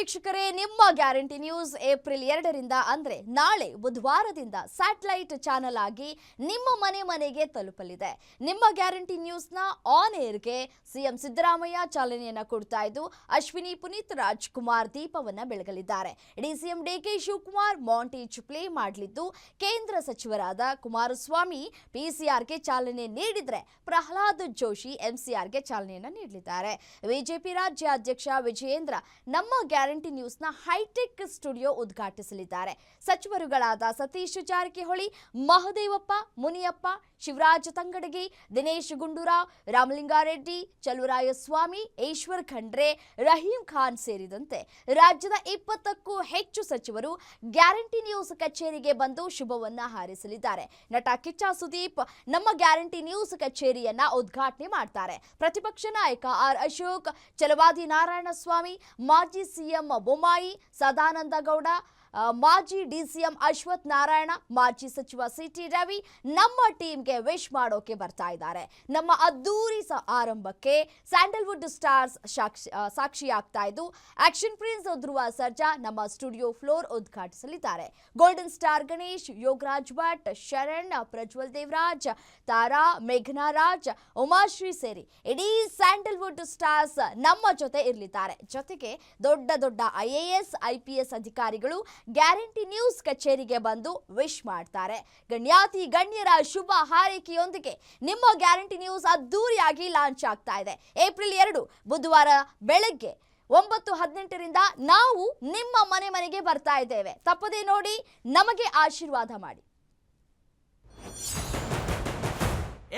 ವೀಕ್ಷಕರೇ, ನಿಮ್ಮ guarantee news April ಎರಡರಿಂದ ಅಂದ್ರೆ ನಾಳೆ ಬುಧವಾರದಿಂದ ಸ್ಯಾಟಲೈಟ್ ಚಾನೆಲ್ ಆಗಿ ನಿಮ್ಮ ಮನೆ ಮನೆಗೆ ತಲುಪಲಿದೆ. ನಿಮ್ಮ ಗ್ಯಾರಂಟಿ ನ್ಯೂಸ್ನ ಆನ್ ಏರ್ಗೆ ಸಿಎಂ ಸಿದ್ದರಾಮಯ್ಯ ಚಾಲನೆಯನ್ನ ಕೊಡ್ತಾ ಇದ್ದು, ಅಶ್ವಿನಿ ಪುನೀತ್ ರಾಜ್ಕುಮಾರ್ ದೀಪವನ್ನ ಬೆಳಗಲಿದ್ದಾರೆ. DCM DK Shivakumar montage play ಮಾಡಲಿದ್ದು, ಕೇಂದ್ರ ಸಚಿವರಾದ ಕುಮಾರಸ್ವಾಮಿ ಪಿಸಿಆರ್ಗೆ ಚಾಲನೆ ನೀಡಿದ್ರೆ ಪ್ರಹ್ಲಾದ್ ಜೋಶಿ ಎಂಸಿಆರ್ಗೆ ಚಾಲನೆಯನ್ನ ನೀಡಲಿದ್ದಾರೆ. ಬಿಜೆಪಿ ರಾಜ್ಯಾಧ್ಯಕ್ಷ ವಿಜಯೇಂದ್ರ, ನಮ್ಮ ಗ್ಯಾರಂಟಿ ನ್ಯೂಸ್ನ ಹೈಟೆಕ್ ಸ್ಟುಡಿಯೋ ಉದ್ಘಾಟಿಸಲಿದ್ದಾರೆ. ಸಚಿವರುಗಳಾದ ಸತೀಶ್ ಜಾರಕಿಹೊಳಿ, ಮಹದೇವಪ್ಪ, ಮುನಿಯಪ್ಪ, ಶಿವರಾಜ್ ತಂಗಡಗಿ, ದಿನೇಶ್ ಗುಂಡೂರಾವ್, ರಾಮಲಿಂಗಾರೆಡ್ಡಿ, ಚಲುವರಾಯಸ್ವಾಮಿ, ಈಶ್ವರ್ ಖಂಡ್ರೆ, ರಹೀಂ ಖಾನ್ ಸೇರಿದಂತೆ ರಾಜ್ಯದ ಇಪ್ಪತ್ತಕ್ಕೂ ಹೆಚ್ಚು ಸಚಿವರು ಗ್ಯಾರಂಟಿ ನ್ಯೂಸ್ ಕಚೇರಿಗೆ ಬಂದು ಶುಭವನ್ನ ಹಾರಿಸಲಿದ್ದಾರೆ. ನಟ ಕಿಚ್ಚ ಸುದೀಪ್ ನಮ್ಮ ಗ್ಯಾರಂಟಿ ನ್ಯೂಸ್ ಕಚೇರಿಯನ್ನ ಉದ್ಘಾಟನೆ ಮಾಡ್ತಾರೆ. ಪ್ರತಿಪಕ್ಷ ನಾಯಕ ಆರ್ ಅಶೋಕ್, ಚಲವಾದಿ ನಾರಾಯಣಸ್ವಾಮಿ, ಮಾಜಿ ಸಿಎಂ ಬೊಮ್ಮಾಯಿ ಸದಾನಂದ ಗೌಡ ಆ, ಮಾಜಿ ಡಿಸಿಎಂ ಅಶ್ವಥ್ ನಾರಾಯಣ, ಮಾಜಿ ಸಚಿವ ಸಿಟಿ ರವಿ ನಮ್ಮ ಟೀಮ್ಗೆ ವಿಶ್ ಮಾಡೋಕೆ ಬರ್ತಾ ಇದ್ದಾರೆ. ನಮ್ಮ ಅದ್ದೂರಿ ಆರಂಭಕ್ಕೆ ಸ್ಯಾಂಡಲ್ವುಡ್ ಸ್ಟಾರ್ಸ್ ಸಾಕ್ಷಿ ಸಾಕ್ಷಿಯಾಗ್ತಾ ಇದ್ದು ಆಕ್ಷನ್ ಪ್ರಿನ್ಸ್ ಧ್ರುವ ಸರ್ಜಾ ನಮ್ಮ ಸ್ಟುಡಿಯೋ ಫ್ಲೋರ್ ಉದ್ಘಾಟಿಸಲಿದ್ದಾರೆ. ಗೋಲ್ಡನ್ ಸ್ಟಾರ್ ಗಣೇಶ್, ಯೋಗರಾಜ್ ಭಟ್, ಶರಣ್, ಪ್ರಜ್ವಲ್ ದೇವರಾಜ್, ತಾರಾ, ಮೇಘನಾ ರಾಜ್, ಉಮಾಶ್ರೀ ಸೇರಿ ಇಡೀ ಸ್ಯಾಂಡಲ್ವುಡ್ ಸ್ಟಾರ್ಸ್ ನಮ್ಮ ಜೊತೆ ಇರಲಿದ್ದಾರೆ. ಜೊತೆಗೆ ದೊಡ್ಡ ದೊಡ್ಡ I A S, I P S ಅಧಿಕಾರಿಗಳು ಗ್ಯಾರಂಟಿ ನ್ಯೂಸ್ ಕಚೇರಿಗೆ ಬಂದು ವಿಶ್ ಮಾಡ್ತಾರೆ. ಗಣ್ಯಾತಿ, ಗಣ್ಯರ ಶುಭ ಹಾರೈಕೆಯೊಂದಿಗೆ ನಿಮ್ಮ ಗ್ಯಾರಂಟಿ ನ್ಯೂಸ್ ಅದ್ದೂರಿಯಾಗಿ ಲಾಂಚ್ ಆಗ್ತಾ ಇದೆ. ಏಪ್ರಿಲ್ ಎರಡು, ಬುಧವಾರ ಬೆಳಗ್ಗೆ ಒಂಬತ್ತು ಹದಿನೆಂಟರಿಂದ ನಾವು ನಿಮ್ಮ ಮನೆ ಮನೆಗೆ ಬರ್ತಾ ಇದ್ದೇವೆ. ತಪ್ಪದೇ ನೋಡಿ, ನಮಗೆ ಆಶೀರ್ವಾದ ಮಾಡಿ.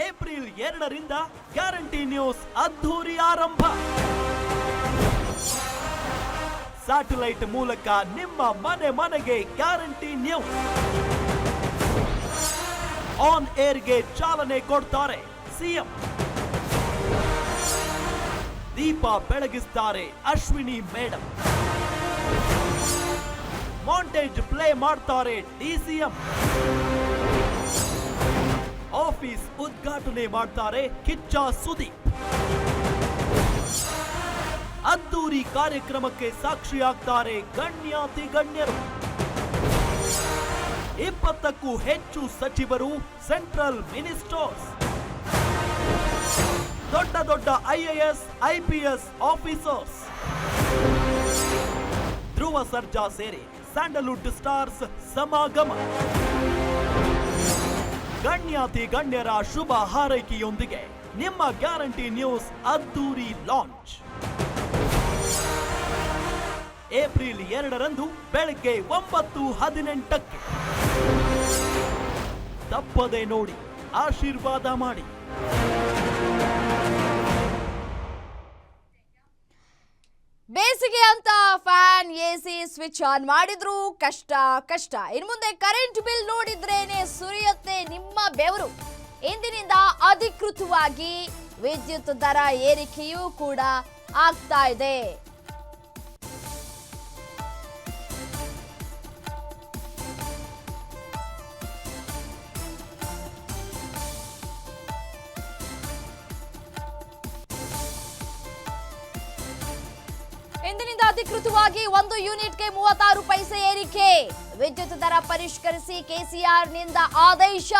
ಏಪ್ರಿಲ್ ಎರಡರಿಂದ ಗ್ಯಾರಂಟಿ ನ್ಯೂಸ್ ಅದ್ದೂರಿ ಆರಂಭ. ಸ್ಯಾಟಲೈಟ್ ಮೂಲಕ ನಿಮ್ಮ ಮನೆ ಮನೆಗೆ ಗ್ಯಾರಂಟಿ ನ್ಯೂಸ್ ಆನ್ ಏರ್ಗೆ ಚಾಲನೆ ಕೊಡ್ತಾರೆ ಸಿಎಂ. ದೀಪ ಬೆಳಗಿಸ್ತಾರೆ ಅಶ್ವಿನಿ ಮೇಡಮ್ ಮಾಂಟೇಜ್ ಪ್ಲೇ ಮಾಡ್ತಾರೆ ಡಿಸಿಎಂ. ಆಫೀಸ್ ಉದ್ಘಾಟನೆ ಮಾಡ್ತಾರೆ ಕಿಚ್ಚ ಸುದೀಪ್. ಅದ್ದೂರಿ ಕಾರ್ಯಕ್ರಮಕ್ಕೆ ಸಾಕ್ಷಿಯಾಗ್ತಾರೆ ಗಣ್ಯಾತಿ ಗಣ್ಯರು. ಇಪ್ಪತ್ತಕ್ಕೂ ಹೆಚ್ಚು ಸಚಿವರು ಸೆಂಟ್ರಲ್ ಮಿನಿಸ್ಟರ್ಸ್. ದೊಡ್ಡ ದೊಡ್ಡ IAS IPS officers. Dhruva Sarja ಸೇರಿ ಸ್ಯಾಂಡಲ್ವುಡ್ ಸ್ಟಾರ್ಸ್ ಸಮಾಗಮ. ಗಣ್ಯಾತಿ ಗಣ್ಯರ ಶುಭ ಹಾರೈಕೆಯೊಂದಿಗೆ ನಿಮ್ಮ ಗ್ಯಾರಂಟಿ ನ್ಯೂಸ್ ಅದ್ದೂರಿ ಲಾಂಚ್. ಏಪ್ರಿಲ್ ಎರಡರಂದು ಬೆಳಗ್ಗೆ ಒಂಬತ್ತು ಹದಿನೆಂಟಕ್ಕೆ. ತಪ್ಪದೆ ನೋಡಿ, ಆಶೀರ್ವಾದ ಮಾಡಿ. ಬೇಸಿಗೆ ಅಂತ ಫ್ಯಾನ್, ಎಸಿ, ಸ್ವಿಚ್ ಆನ್ ಮಾಡಿದ್ರು ಕಷ್ಟ ಕಷ್ಟ. ಇನ್ನು ಮುಂದೆ ಕರೆಂಟ್ ಬಿಲ್ ನೋಡಿದ್ರೇನೆ ಸುರಿಯುತ್ತೆ ನಿಮ್ಮ ಬೆವರು. ಇಂದಿನಿಂದ ಅಧಿಕೃತವಾಗಿ ವಿದ್ಯುತ್ ದರ ಏರಿಕೆಯೂ ಕೂಡ ಆಗ್ತಾ ಇದೆ. ಅಧಿಕೃತವಾಗಿ ಒಂದು ಯೂನಿಟ್ಗೆ ಮೂವತ್ತಾರು ಪೈಸೆ ಏರಿಕೆ. ವಿದ್ಯುತ್ ದರ ಪರಿಷ್ಕರಿಸಿ ಕೆಸಿಆರ್ನಿಂದ ಆದೇಶ.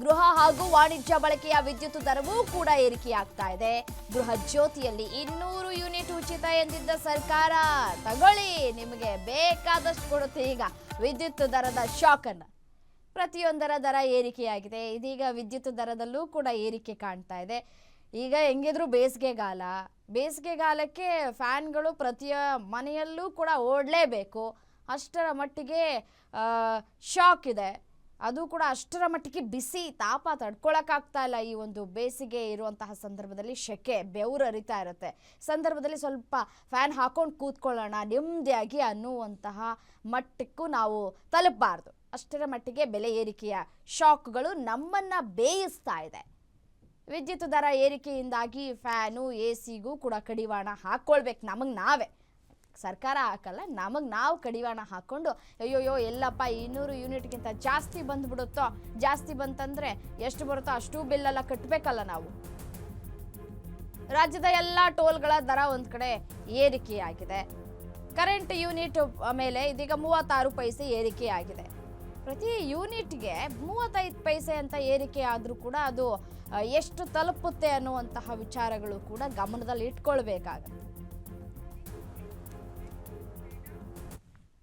ಗೃಹ ಹಾಗೂ ವಾಣಿಜ್ಯ ಬಳಕೆಯ ವಿದ್ಯುತ್ ದರವೂ ಕೂಡ ಏರಿಕೆಯಾಗ್ತಾ ಇದೆ. ಗೃಹ ಜ್ಯೋತಿಯಲ್ಲಿ ಇನ್ನೂರು ಯೂನಿಟ್ ಉಚಿತ ಎಂದಿದ್ದ ಸರ್ಕಾರ. ತಗೊಳ್ಳಿ, ನಿಮಗೆ ಬೇಕಾದಷ್ಟು ಕೊಡುತ್ತೆ. ಈಗ ವಿದ್ಯುತ್ ದರದ ಶಾಕ್ ಅನ್ನ. ಪ್ರತಿಯೊಂದರ ದರ ಏರಿಕೆಯಾಗಿದೆ. ಇದೀಗ ವಿದ್ಯುತ್ ದರದಲ್ಲೂ ಕೂಡ ಏರಿಕೆ ಕಾಣ್ತಾ ಇದೆ. ಈಗ ಹೆಂಗಿದ್ರು ಬೇಸಿಗೆಗಾಲ. ಬೇಸಿಗೆಗಾಲಕ್ಕೆ ಫ್ಯಾನ್ಗಳು ಪ್ರತಿಯ ಮನೆಯಲ್ಲೂ ಕೂಡ ಓಡಲೇಬೇಕು. ಅಷ್ಟರ ಮಟ್ಟಿಗೆ ಶಾಕ್ ಇದೆ. ಅದು ಕೂಡ ಅಷ್ಟರ ಮಟ್ಟಿಗೆ ಬಿಸಿ, ತಾಪ ತಡ್ಕೊಳಕ್ಕಾಗ್ತಾ ಇಲ್ಲ ಈ ಒಂದು ಬೇಸಿಗೆ ಇರುವಂತಹ ಸಂದರ್ಭದಲ್ಲಿ. ಶೆಕೆ, ಬೆವರು ಅರಿತಾ ಇರುತ್ತೆ. ಸಂದರ್ಭದಲ್ಲಿ ಸ್ವಲ್ಪ ಫ್ಯಾನ್ ಹಾಕೊಂಡು ಕೂತ್ಕೊಳ್ಳೋಣ ನೆಮ್ಮದಿಯಾಗಿ ಅನ್ನುವಂತಹ ಮಟ್ಟಕ್ಕೂ ನಾವು ತಲುಪಬಾರ್ದು. ಅಷ್ಟರ ಮಟ್ಟಿಗೆ ಬೆಲೆ ಏರಿಕೆಯ ಶಾಕ್ಗಳು ನಮ್ಮನ್ನು ಬೇಯಿಸ್ತಾ ಇದೆ. ವಿದ್ಯುತ್ ದರ ಏರಿಕೆಯಿಂದಾಗಿ ಫ್ಯಾನು ಎ ಸಿಗೂ ಕೂಡ ಕಡಿವಾಣ ಹಾಕ್ಕೊಳ್ಬೇಕು ನಮಗೆ ನಾವೇ. ಸರ್ಕಾರ ಹಾಕಲ್ಲ, ನಮಗೆ ನಾವು ಕಡಿವಾಣ ಹಾಕ್ಕೊಂಡು ಅಯ್ಯೋಯ್ಯೋ, ಎಲ್ಲಪ್ಪ, ಇನ್ನೂರು ಯೂನಿಟ್ಗಿಂತ ಜಾಸ್ತಿ ಬಂದ್ಬಿಡುತ್ತೋ? ಜಾಸ್ತಿ ಬಂತಂದ್ರೆ ಎಷ್ಟು ಬರುತ್ತೋ ಅಷ್ಟು ಬಿಲ್ಲೆಲ್ಲ ಕಟ್ಟಬೇಕಲ್ಲ ನಾವು. ರಾಜ್ಯದ ಎಲ್ಲ ಟೋಲ್ಗಳ ದರ ಒಂದು ಕಡೆ ಏರಿಕೆಯಾಗಿದೆ. ಕರೆಂಟ್ ಯೂನಿಟ್ ಮೇಲೆ ಇದೀಗ ಮೂವತ್ತಾರು ಪೈಸೆ ಏರಿಕೆ ಆಗಿದೆ ಪ್ರತಿ ಯೂನಿಟ್ಗೆ ಮೂವತ್ತೈದು ಪೈಸೆ ಅಂತ ಏರಿಕೆ ಆದರೂ ಕೂಡ ಅದು ಎಷ್ಟು ತಲುಪುತ್ತೆ ಅನ್ನುವಂತಹ ವಿಚಾರಗಳು ಕೂಡ ಗಮನದಲ್ಲಿ ಇಟ್ಕೊಳ್ಬೇಕಾಗತ್ತೆ.